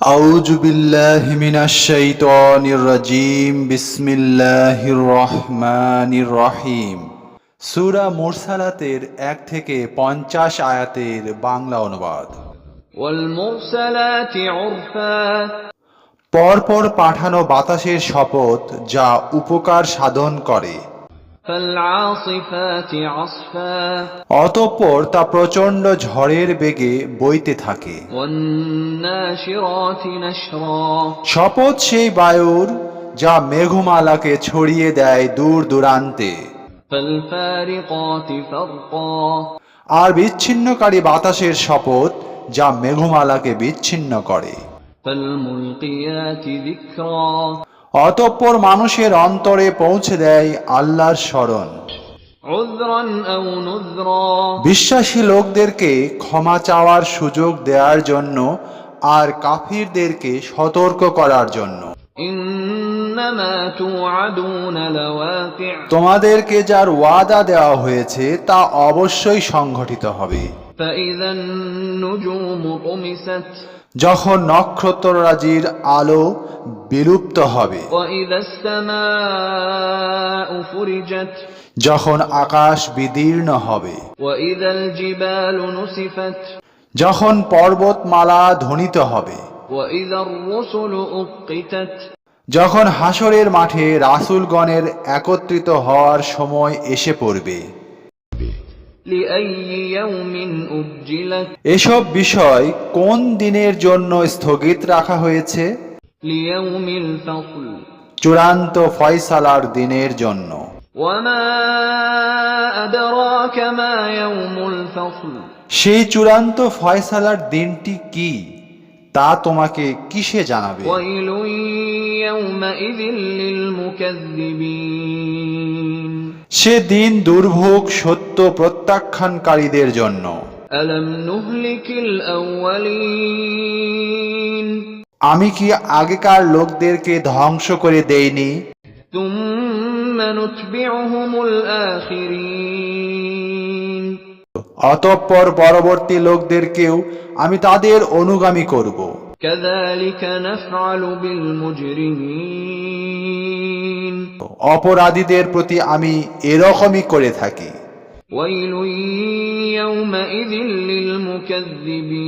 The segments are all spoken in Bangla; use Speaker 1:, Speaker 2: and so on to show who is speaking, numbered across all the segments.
Speaker 1: أعوذ بالله من الشيطان الرجيم بسم الله الرحمن الرحيم সূরা মুরসালাতের এক থেকে পঞ্চাশ আয়াতের বাংলা অনুবাদ
Speaker 2: والمرسلات عرفا
Speaker 1: পরপর পাঠানো বাতাসের শপথ যা উপকার সাধন করে
Speaker 2: فالعاصفات عصفا
Speaker 1: অতঃপর তা প্রচণ্ড ঝড়ের বেগে বইতে থাকে। শপথ সেই বায়ুর যা মেঘমালাকে ছড়িয়ে দেয় দূর দূরান্তে। আর বিচ্ছিন্নকারী বাতাসের শপথ যা মেঘমালাকে বিচ্ছিন্ন করে। অতঃপর মানুষের অন্তরে পৌঁছে দেয় আল্লাহর স্মরণ। বিশ্বাসী লোকদেরকে ক্ষমা চাওয়ার সুযোগ দেওয়ার জন্য আর কাফিরদেরকে সতর্ক করার জন্য। তোমাদেরকে যার ওয়াদা দেওয়া হয়েছে তা অবশ্যই সংঘটিত হবে। যখন নক্ষত্ররাজির আলো বিলুপ্ত হবে যখন আকাশ বিদীর্ণ হবে যখন পর্বতমালা ধ্বনিত হবে যখন হাসরের মাঠে রাসুলগণের একত্রিত হওয়ার সময় এসে পড়বে এসব বিষয় কোন দিনের জন্য স্থগিত রাখা হয়েছে? চূড়ান্ত ফয়সালার দিনের জন্য। সেই চূড়ান্ত ফয়সালার দিনটি কি? তা তোমাকে কিসে জানাবে? সে দিন দুর্ভোগ সত্য প্রত্যাখ্যানকারীদের জন্য
Speaker 2: ألم نهلك الأولين
Speaker 1: আমি কি আগেকার লোকদেরকে ধ্বংস করে দেইনি
Speaker 2: ثم نتبعهم الآخرين
Speaker 1: অতঃপর পরবর্তী লোকদেরকেও আমি তাদের অনুগামী করব
Speaker 2: كذلك نفعل بالمجرمين
Speaker 1: অপরাধীদের প্রতি আমি এরকমই করে থাকি
Speaker 2: ويل يومئذ للمكذبين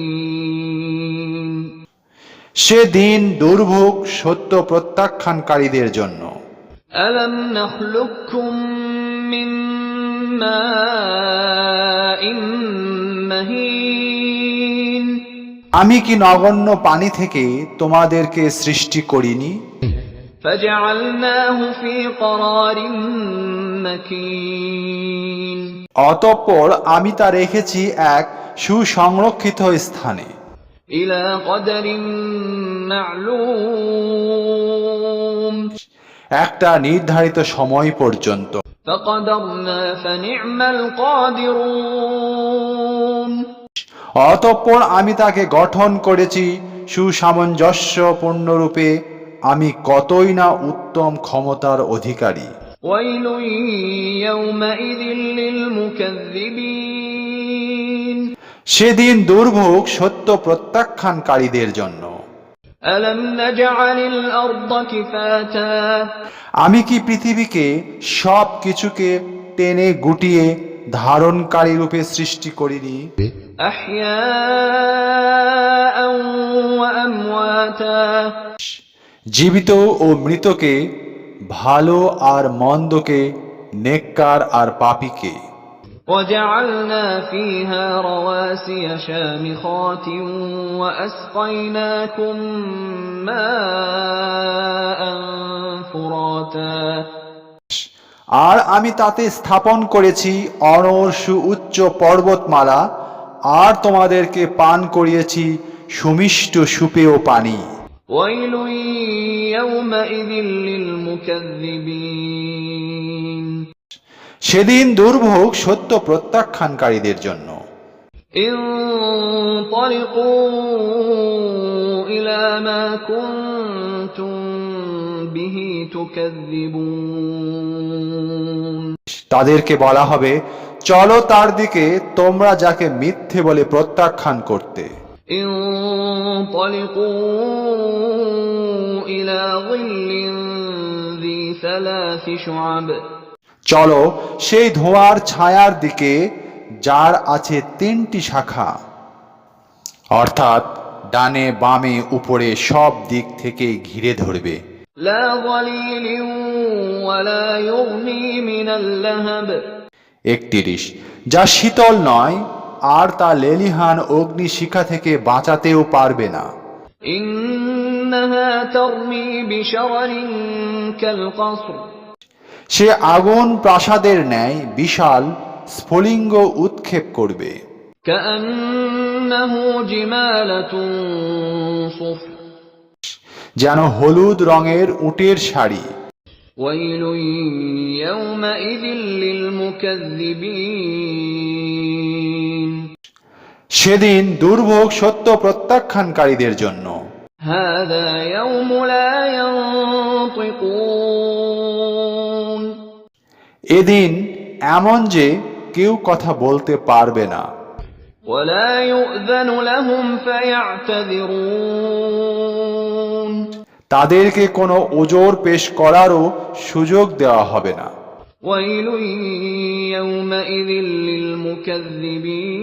Speaker 1: সেদিন দুর্ভোগ সত্য প্রত্যাখ্যানকারীদের জন্য
Speaker 2: ألم نخلقكم من ماء مهين
Speaker 1: আমি কি নগণ্য পানি থেকে তোমাদেরকে সৃষ্টি করিনি অতঃপর আমি তা রেখেছি এক সুসংরক্ষিত স্থানে। একটা নির্ধারিত সময় পর্যন্ত। অতঃপর আমি তাকে গঠন করেছি সুসামঞ্জস্যপূর্ণরূপে রূপে আমি কতই না উত্তম ক্ষমতার অধিকারী। সেদিন দুর্ভোগ সত্য প্রত্যাখ্যানকারীদের জন্য। আমি কি পৃথিবীকে সব কিছুকে টেনে গুটিয়ে ধারণকারী রূপে সৃষ্টি করিনি? জীবিত ও মৃতকে ভালো আর মন্দকে নেককার আর পাপীকে
Speaker 2: وجعلنا فيها رواسي شامخات وأسقيناكم ماء فراتا
Speaker 1: আর আমি তাতে স্থাপন করেছি অনর্সু উচ্চ পর্বতমালা আর তোমাদেরকে পান করিয়েছি সুমিষ্ট সুপেয় পানি
Speaker 2: ويل يومئذ للمكذبين
Speaker 1: সেদিন দুর্ভোগ সত্য প্রত্যাখ্যানকারীদের জন্য। তাদেরকে বলা হবে চলো তার দিকে তোমরা যাকে মিথ্যে বলে প্রত্যাখ্যান করতে। চলো সেই ধোঁয়ার ছায়ার দিকে যার আছে তিনটি শাখা। অর্থাৎ ডানে বামে উপরে সব দিক থেকে ঘিরে ধরবে। একত্রিশ যা শীতল নয় আর তা লেলিহান অগ্নি শিখা থেকে বাঁচাতেও পারবে না। সে আগুন প্রাসাদের ন্যায় বিশাল স্ফলিঙ্গ উৎক্ষেপ করবে। যেন হলুদ রঙের উটের শাড়ি। সেদিন দুর্ভোগ সত্য প্রত্যাখ্যানকারীদের জন্য
Speaker 2: هذا يوم لا ينطقون
Speaker 1: এদিন এমন যে কেউ কথা বলতে পারবে না
Speaker 2: ولا يؤذن لهم فيعتذرون
Speaker 1: তাদেরকে কোনো ওজোর পেশ করারও সুযোগ দেওয়া হবে না
Speaker 2: ويل يومئذ للمكذبين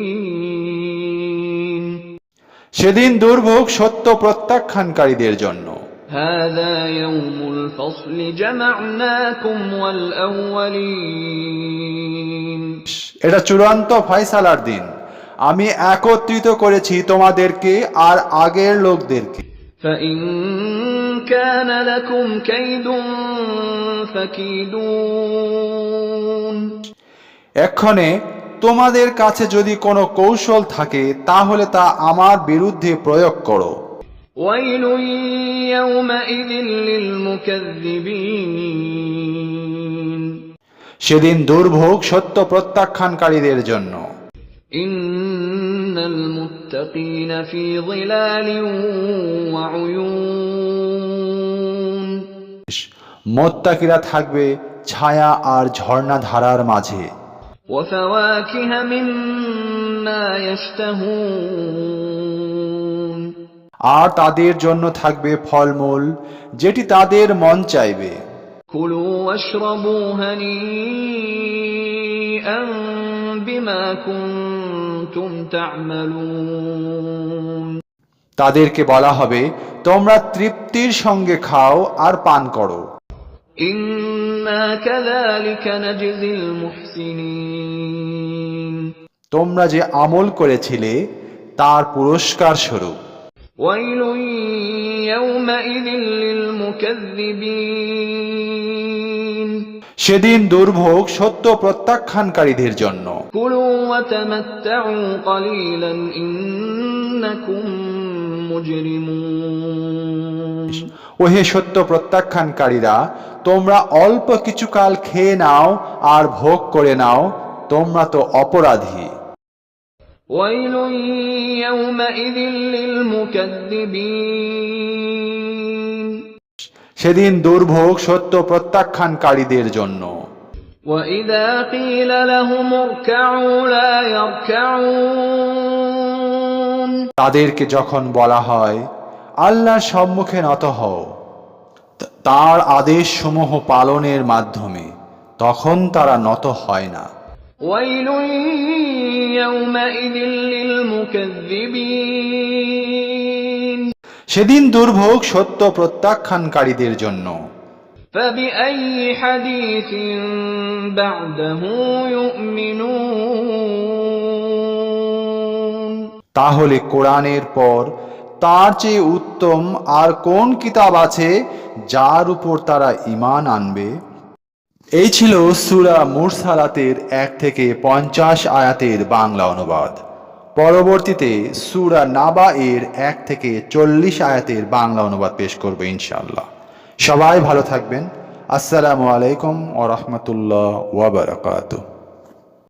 Speaker 1: সেদিন দুর্ভোগ সত্য প্রত্যাখ্যানকারীদের জন্য
Speaker 2: هذا يوم الفصل جمعناكم والأولين
Speaker 1: এটা চূড়ান্ত ফয়সালার দিন আমি একত্রিত করেছি তোমাদেরকে আর আগের লোকদেরকে
Speaker 2: فإن كان لكم كيد فكيدون
Speaker 1: এক্ষণে তোমাদের কাছে যদি কোনো কৌশল থাকে তাহলে তা আমার বিরুদ্ধে প্রয়োগ করো
Speaker 2: ويل يومئذ للمكذبين
Speaker 1: সেদিন দুর্ভোগ সত্য প্রত্যাখ্যানকারীদের জন্য
Speaker 2: إن المتقين في ظلال وعيون
Speaker 1: মোত্তাকিরা থাকবে ছায়া আর ঝর্ণা ধারার মাঝে। আর তাদের জন্য থাকবে ফলমূল যেটি তাদের মন চাইবে। তাদেরকে বলা হবে তোমরা তৃপ্তির সঙ্গে খাও আর পান করো। তোমরা যে আমল করেছিলে তার পুরস্কার স্বরূপ। সেদিন দুর্ভোগ সত্য প্রত্যাখ্যানকারীদের জন্য।
Speaker 2: কুলু
Speaker 1: ওহে সত্য প্রত্যাখ্যানকারীরা তোমরা অল্প কিছুকাল খেয়ে নাও আর ভোগ করে নাও তোমরা তো অপরাধী
Speaker 2: ويل يومئذ للمكذبين
Speaker 1: সেদিন দুর্ভোগ সত্য প্রত্যাখ্যানকারীদের জন্য
Speaker 2: وإذا قيل لهم اركعوا لا يركعون
Speaker 1: তাদেরকে যখন বলা হয় আল্লাহর সম্মুখে নত হও তা- তার আদেশ সমূহ পালনের মাধ্যমে তখন তারা নত হয় না
Speaker 2: ويل يومئذ للمكذبين
Speaker 1: সেদিন দুর্ভোগ সত্য প্রত্যাখ্যানকারীদের জন্য
Speaker 2: فبأي حديث بعده يؤمنون
Speaker 1: তাহলে কোরআনের পর তার চেয়ে উত্তম আর কোন কিতাব আছে যার উপর তারা ঈমান আনবে? এই ছিল সুরা মুরসালাতের এক থেকে পঞ্চাশ আয়াতের বাংলা অনুবাদ। পরবর্তীতে সুরা নাবা এর এক থেকে চল্লিশ আয়াতের বাংলা অনুবাদ পেশ করবে ইনশাল্লাহ সবাই ভালো থাকবেন। আসসালামু আলাইকুম ও রহমতুল্লাহ ওয়াবারাকাতুহ